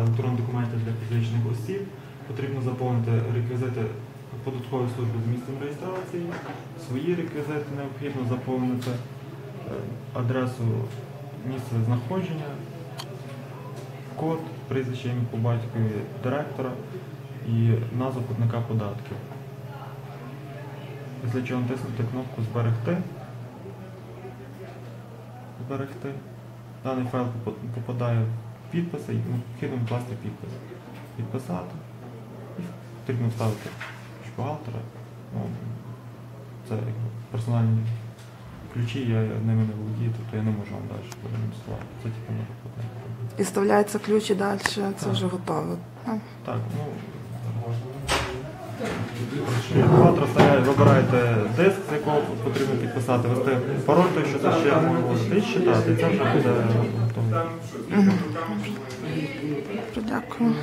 електронних документів для фізичних осіб. Потрібно заповнити реквізити податкової служби з місцем реєстрації, свої реквізити необхідно заповнити, е, адресу місця знаходження, код, прізвище ім'я по батькові директора і назву платника податків. Після чого натиснути кнопку Зберегти. Зберегти. Даний файл попадає підписи необхідно вкласти підпис. Підписати. І потрібно вставити бухгалтера. Ну, це персональні ключі, я ними не володію, тобто я не можу вам далі продемонструвати. Це тільки на роботи. І вставляється ключ і далі це Так. вже готово. Ну, Так, ну. Вставляє, вибираєте диск, якого потрібно підписати, вести пароль, той, що це ще і читати. Це вже буде готово. Дякую.